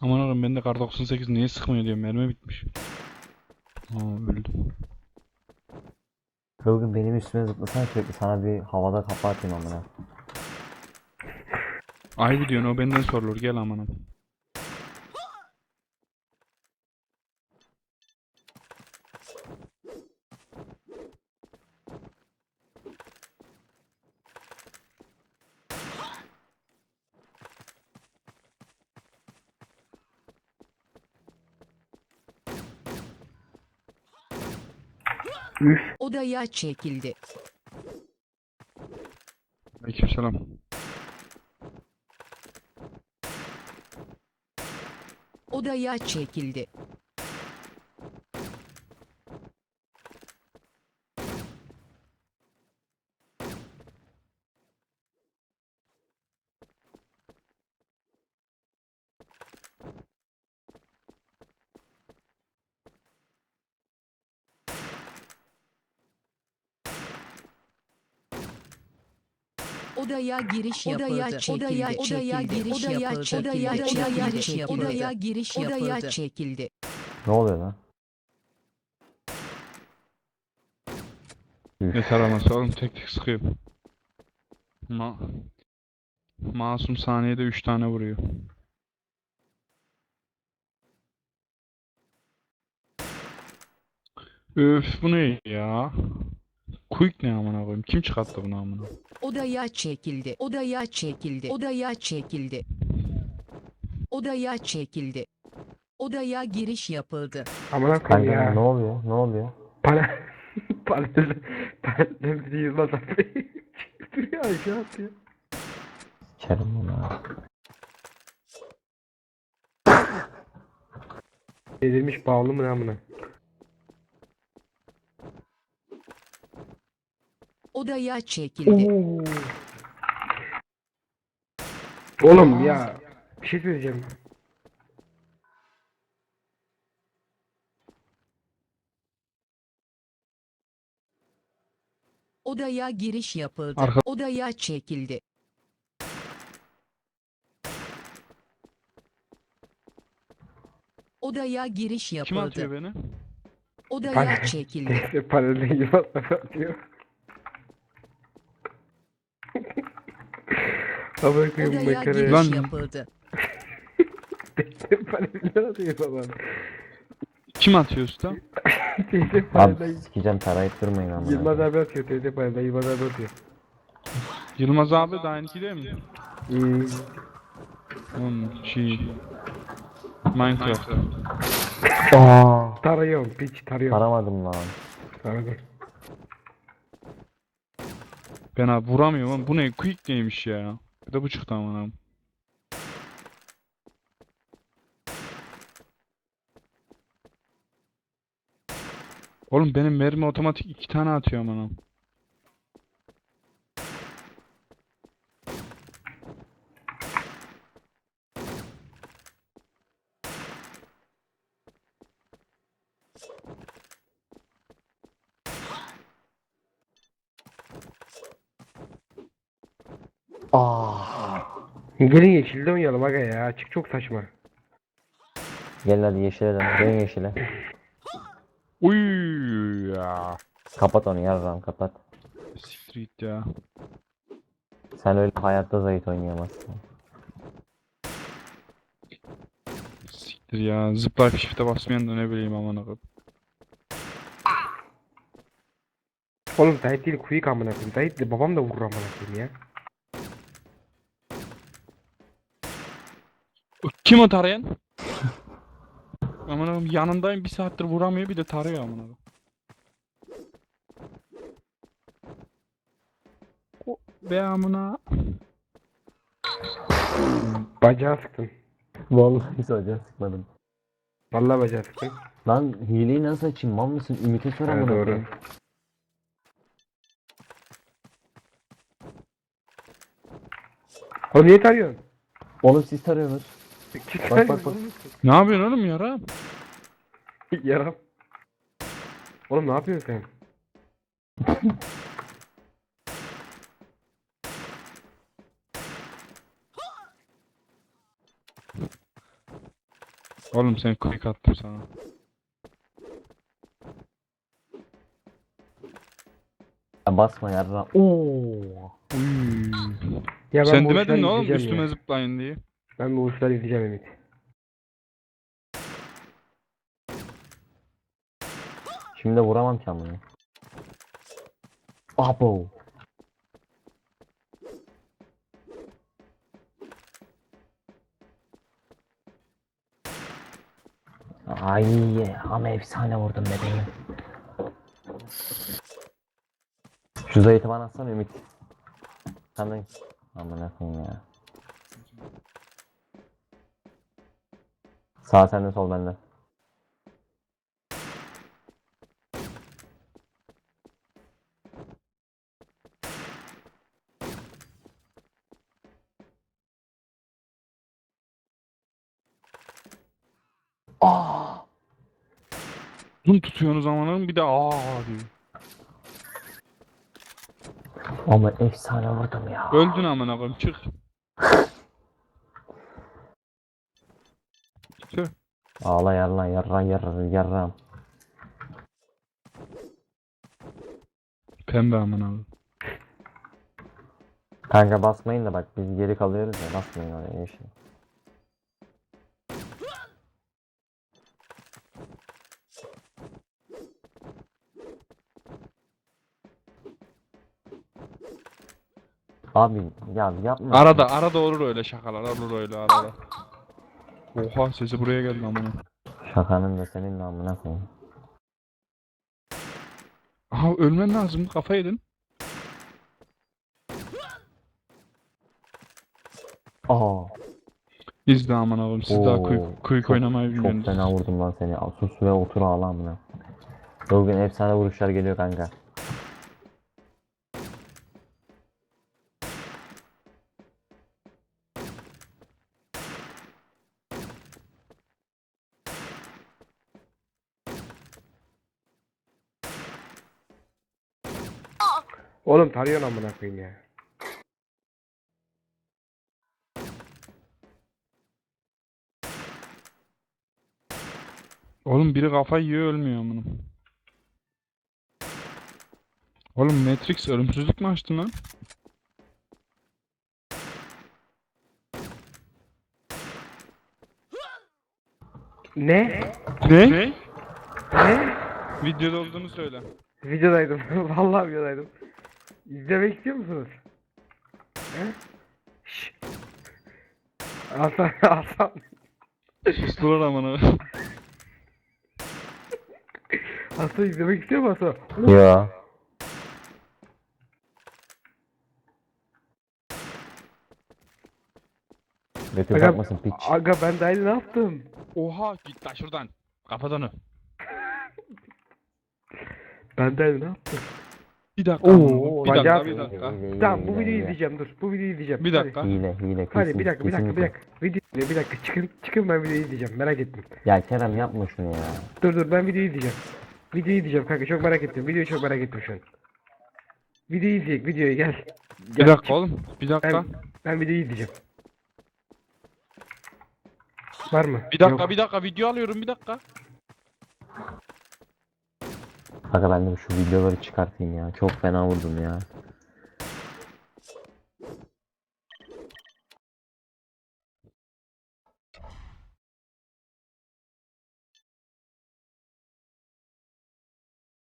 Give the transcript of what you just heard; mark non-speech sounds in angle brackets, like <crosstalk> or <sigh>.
Aman oğlum bende kar 98 niye sıkmıyor diyorum mermi bitmiş. Aa öldüm. Kılgın benim üstüme zıplasana sürekli sana bir havada kafa atayım amına. Ay diyorsun o benden sorulur gel amanım. Üf. Odaya çekildi. Aleykümselam. Odaya çekildi. Odaya giriş yapıldı. Odaya çekildi. Odaya, odaya giriş yapıldı. Odaya, odaya giriş yapıldı. Odaya giriş yapıldı. Odaya çekildi. Ne oluyor lan? Ne taraması oğlum tek tek sıkıyorum. Ma Masum saniyede 3 tane vuruyor. Öf bu ne ya? Quick ne amına koyayım? Kim çıkarttı bunu amına? Odaya çekildi. Odaya çekildi. Odaya çekildi. Odaya çekildi. Odaya giriş yapıldı. Amına koyayım Kanka ya. ne oluyor? Ne oluyor? Para. Para. Para. Ne bir Yılmaz abi. Duruyor aşağı atıyor. Sikerim bunu. Delirmiş bağlı mı amına? Odaya çekildi. Oo. Oğlum ya. Bir şey söyleyeceğim. Odaya giriş yapıldı. Arka- Odaya çekildi. Odaya giriş Kim yapıldı. atıyor beni? Odaya çekildi. <laughs> Yılmaz abi atıyor. Amına koyayım makaraya. giriş Lan- yapıldı. Parayla atıyor baba. Kim atıyor usta? Teyze Abi sikeceğim tarayıp durmayın amına. Yılmaz abi atıyor teyze parayla Yılmaz abi atıyor. Yılmaz abi de aynı değil mi? Hmm. Onun şey Minecraft. Aa. Tarıyorum piç tarıyorum. Taramadım lan. Taradım. Ben abi vuramıyorum ama bu ne quick neymiş ya? De bu çıktı amına. Oğlum benim mermi otomatik iki tane atıyor amına. Aa. Gelin yeşilde oynayalım aga ya. Açık çok saçma. Gel hadi yeşile dön. Dön yeşile. Uy ya. Kapat onu yarram kapat. Siktir git ya. Sen öyle hayatta zayıf oynayamazsın. Siktir ya. Zıplayıp shift'e basmayan da ne bileyim amına koyayım. Oğlum Zahit değil kuyuk amına koyayım. Zahit de babam da vurur amına koyayım ya. Kim o tarayan? <laughs> Amına koyayım yanındayım bir saattir vuramıyor bir de tarıyor amına koyayım. O be amına. Bacağı sıktın. Vallahi hiç hoca sıkmadım. Vallahi bacağı sıktın. Lan hileyi nasıl açayım? Mal mısın? Ümit'e sor amına doğru. koyayım. Oğlum niye tarıyorsun? Oğlum siz tarıyorsunuz. Bak, bak, bak. <laughs> Ne yapıyorsun oğlum yara? <laughs> Yaram. Oğlum ne yapıyorsun sen? <laughs> Oğlum sen quick attım sana. Ya basma yarra. Oo. Uy. Ya Sen bu demedin mi oğlum üstüme zıplayın diye. Ben bu uçları izleyeceğim Ümit. Şimdi vuramam ki amına. Abo. Ay ama efsane vurdum bebeğim. Şu zayıfı bana atsana Ümit. Sen de amına koyayım ya. Sağ sende sol bende. Aa! Bunu tutuyorsunuz amanın bir de aa diyor. Ama efsane vurdum ya. Öldün amına koyayım çık. Ağla yarlan yarran yarran yarran. Pembe amına koyayım. Kanka basmayın da bak biz geri kalıyoruz ya basmayın oraya yeşil. Abi ya yapma. Arada arada olur öyle şakalar olur öyle arada. Oha sesi buraya geldi amına. Şakanın da senin namına koyayım. Aha ölmen lazım kafa yedin. Aa, İzle amına koyayım siz daha Oo, quick, quick çok- oynamayı çok bilmiyorsunuz. fena vurdum lan seni. Sus ve otur ağla amına. Bugün efsane vuruşlar geliyor kanka. Oğlum tarıyorsun amına koyayım ya. Oğlum biri kafa yiyor ölmüyor amına. Oğlum Matrix ölümsüzlük mü açtın lan? Ne? Ne? Ne? Ne? Videoda olduğunu söyle. Videodaydım. <laughs> Vallahi videodaydım. İzlemek istiyor musunuz? He? Şşş. Aslan, aslan. Sustular amına. Aslan izlemek istiyor mu Aslan? Ya. Götür Aga, bakmasın piç. aga ben daha ne yaptım? Oha git lan şuradan. Kafadan ö. Ben daha ne yaptım? Bir dakika. Oo, bir dakika bir dakika. Tamam bu videoyu izleyeceğim dur. Bu videoyu izleyeceğim. Bir Hadi. dakika. Hile hile kesin. Hadi bir dakika bir dakika bir dakika. Video bir dakika çıkın çıkın ben videoyu izleyeceğim merak ettim. Ya Kerem yapma şunu ya. Dur dur ben videoyu izleyeceğim. Videoyu izleyeceğim kanka çok merak ettim. Videoyu çok merak ettim şu an. Videoyu izleyek videoyu gel. Bir Gel, dakika çık. oğlum. Bir dakika. Ben, ben videoyu izleyeceğim. Var mı? Bir dakika Yok. bir dakika video alıyorum bir dakika. Kanka ben de şu videoları çıkartayım ya. Çok fena vurdum ya.